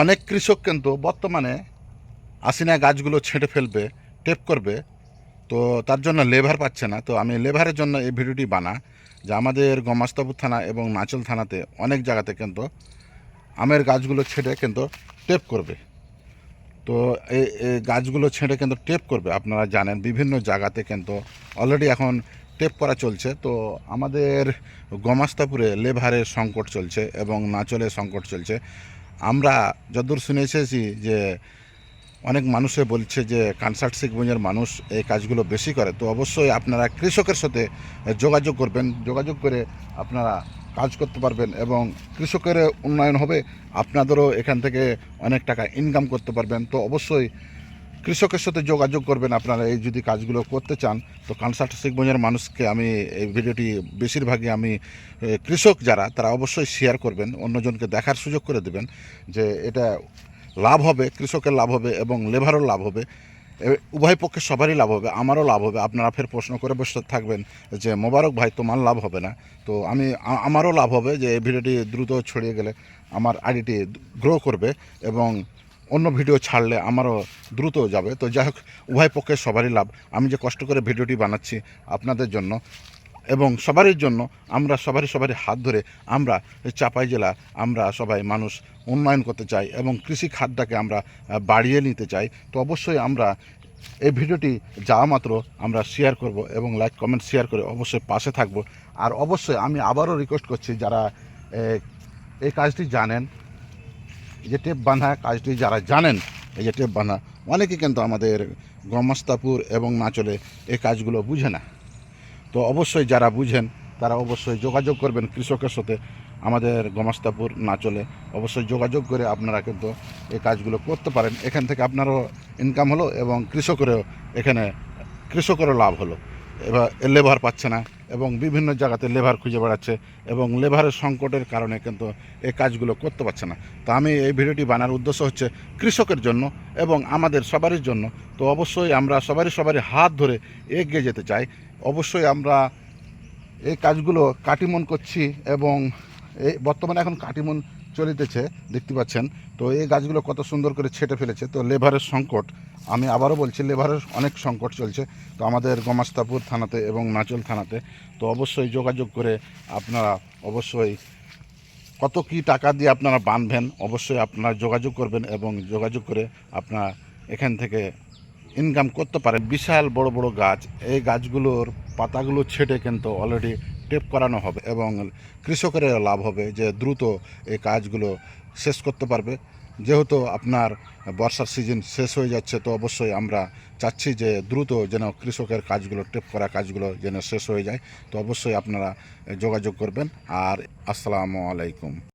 অনেক কৃষক কিন্তু বর্তমানে আসিনা গাছগুলো ছেঁটে ফেলবে, টেপ করবে, তো তার জন্য লেভার পাচ্ছে না। তো আমি লেভারের জন্য এই ভিডিওটি বানা, যে আমাদের গমাস্তাপুর থানা এবং নাচল থানাতে অনেক জায়গাতে কিন্তু আমের গাছগুলো ছেঁটে কিন্তু টেপ করবে। তো এই গাছগুলো ছেঁটে কিন্তু টেপ করবে, আপনারা জানেন, বিভিন্ন জায়গাতে কিন্তু অলরেডি এখন টেপ করা চলছে। তো আমাদের গমাস্তাপুরে লেভারের সংকট চলছে এবং নাচলের সংকট চলছে। আমরা যতদূর শুনে এসেছি যে অনেক মানুষে বলছে যে কানসার্ট সিকগঞ্জের মানুষ এই কাজগুলো বেশি করে। তো অবশ্যই আপনারা কৃষকের সাথে যোগাযোগ করবেন, যোগাযোগ করে আপনারা কাজ করতে পারবেন এবং কৃষকের উন্নয়ন হবে, আপনাদেরও এখান থেকে অনেক টাকা ইনকাম করতে পারবেন। তো অবশ্যই কৃষকের সাথে যোগাযোগ করবেন আপনারা, এই যদি কাজগুলো করতে চান, তো কানসার্ট সিকগঞ্জের মানুষকে আমি এই ভিডিওটি বেশিরভাগই আমি কৃষক যারা, তারা অবশ্যই শেয়ার করবেন, অন্যজনকে দেখার সুযোগ করে দেবেন যে এটা লাভ হবে, কৃষকের লাভ হবে এবং লেবারও লাভ হবে। উভয় পক্ষে সবারই লাভ হবে, আমারও লাভ হবে। আপনারা ফের প্রশ্ন করে বসে থাকবেন যে, মোবারক ভাই, তোমার লাভ হবে না? তো আমি আমারও লাভ হবে যে, এই ভিডিওটি দ্রুত ছড়িয়ে গেলে আমার আইডিটি গ্রো করবে এবং অন্য ভিডিও ছাড়লে আমারও দ্রুত যাবে। তো যাই হোক, উভয় পক্ষে সবারই লাভ। আমি যে কষ্ট করে ভিডিওটি বানাচ্ছি আপনাদের জন্য এবং সবারই জন্য আমরা সবারই সবারই হাত ধরে আমরা চাপাই জেলা, আমরা সবাই মানুষ উন্নয়ন করতে চাই এবং কৃষি খাতটাকে আমরা বাড়িয়ে নিতে চাই। তো অবশ্যই আমরা এই ভিডিওটি যাওয়া মাত্র আমরা শেয়ার করব এবং লাইক কমেন্ট শেয়ার করে অবশ্যই পাশে থাকব। আর অবশ্যই আমি আবারও রিকোয়েস্ট করছি যারা এই কাজটি জানেন যে টেপ বাঁধা কাজটি যারা জানেন, এই যে টেপ বাঁধা, অনেকে কিন্তু আমাদের গমস্তাপুর এবং নাচলে এই কাজগুলো বুঝে না। তো অবশ্যই যারা বুঝেন, তারা অবশ্যই যোগাযোগ করবেন কৃষকের সাথে। আমাদের গমাস্তাপুর নাচলে অবশ্যই যোগাযোগ করে আপনারা কিন্তু এই কাজগুলো করতে পারেন। এখান থেকে আপনারও ইনকাম হলো এবং কৃষকেরও এখানে, কৃষকেরও লাভ হলো। এবার, লেবার পাচ্ছে না। এবং বিভিন্ন জায়গাতে লেবার খুঁজে বেড়াচ্ছে এবং লেবারের সংকটের কারণে কিন্তু এই কাজগুলো করতে পারছে না। তো আমি এই ভিডিওটি বানার উদ্দেশ্য হচ্ছে কৃষকের জন্য এবং আমাদের সবারই জন্য। তো অবশ্যই আমরা সবারই সবারই হাত ধরে এগিয়ে যেতে চাই। অবশ্যই আমরা এই কাজগুলো কাটিমন করছি এবং এই বর্তমানে এখন কাটিমন চলিতেছে, দেখতে পাচ্ছেন। তো এই গাছগুলো কত সুন্দর করে ছেটে ফেলেছে। তো লেবারের সংকট, আমি আবারও বলছি, লেবারের অনেক সংকট চলছে। তো আমাদের গমাস্তাপুর থানাতে এবং নাচল থানাতে, তো অবশ্যই যোগাযোগ করে আপনারা অবশ্যই কত কি টাকা দিয়ে আপনারা বাঁধবেন, অবশ্যই আপনারা যোগাযোগ করবেন এবং যোগাযোগ করে আপনারা এখান থেকে ইনকাম করতে পারেন। বিশাল বড় বড় গাছ, এই গাছগুলোর পাতাগুলো ছেটে কিন্তু অলরেডি টেপ করানো হবে এবং কৃষকের লাভ হবে যে দ্রুত এই কাজগুলো শেষ করতে পারবে। যেহেতু আপনার বর্ষার সিজন শেষ হয়ে যাচ্ছে, তো অবশ্যই আমরা চাচ্ছি যে দ্রুত যেন কৃষকের কাজগুলো, টেপ করা কাজগুলো যেন শেষ হয়ে যায়। তো অবশ্যই আপনারা যোগাযোগ করবেন। আর আসসালামু আলাইকুম।